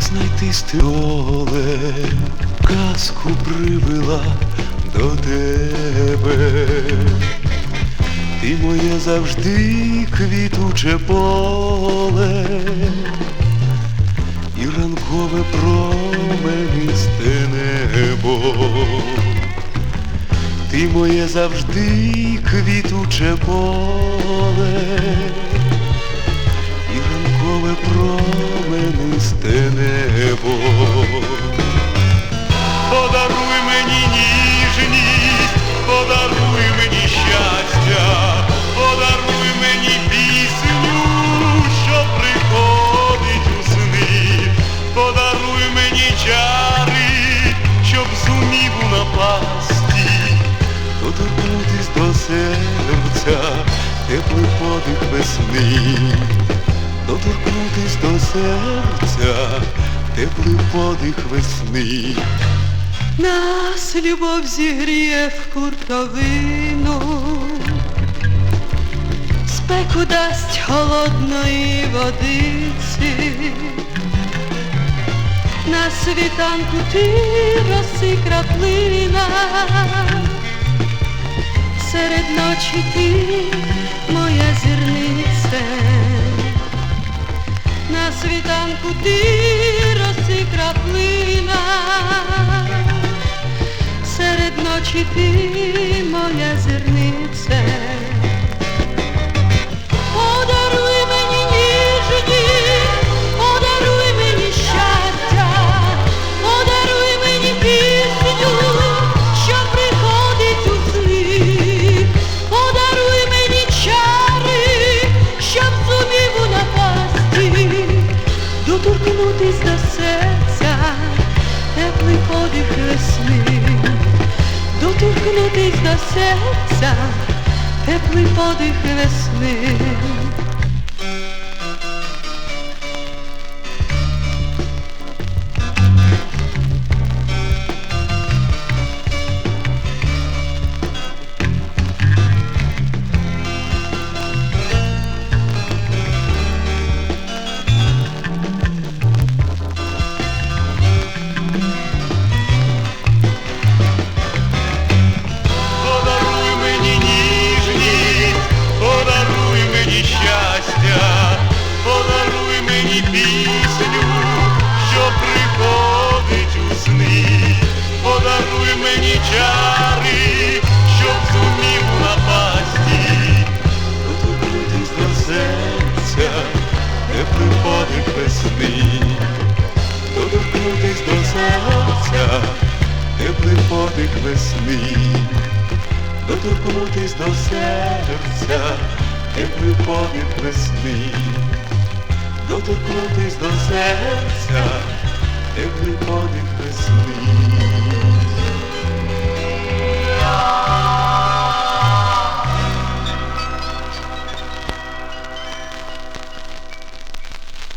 ти доле казку привела до тебе. Ти моє завжди квітуче поле і ранкове променисте небо. Ти моє завжди квітуче поле і променисте небо. Подаруй мені ніжність, подаруй мені щастя, подаруй мені пісню, що приходить у сни, подаруй мені чари, щоб зумів напасті, доторкнутись до серця, теплий подих весни, доторкнутись до серця, теплий подих весни. Нас любов зігріє в куртовину, спеку дасть холодної водиці, на світанку ти роси краплина, серед ночі ти світанку ти роси краплина серед ночі ти моя зерниця. Доторкнутись до серця, теплий подих весни доторкнутись до серця, теплий подих весни. Мені чари, щоб зумів напасті, доторкнутись до серця, теплий подих весни, доторкнутись до серця теплий подих весни, доторкнутись до серця, теплий подих весни, доторкнутись до серця, теплий подих весни.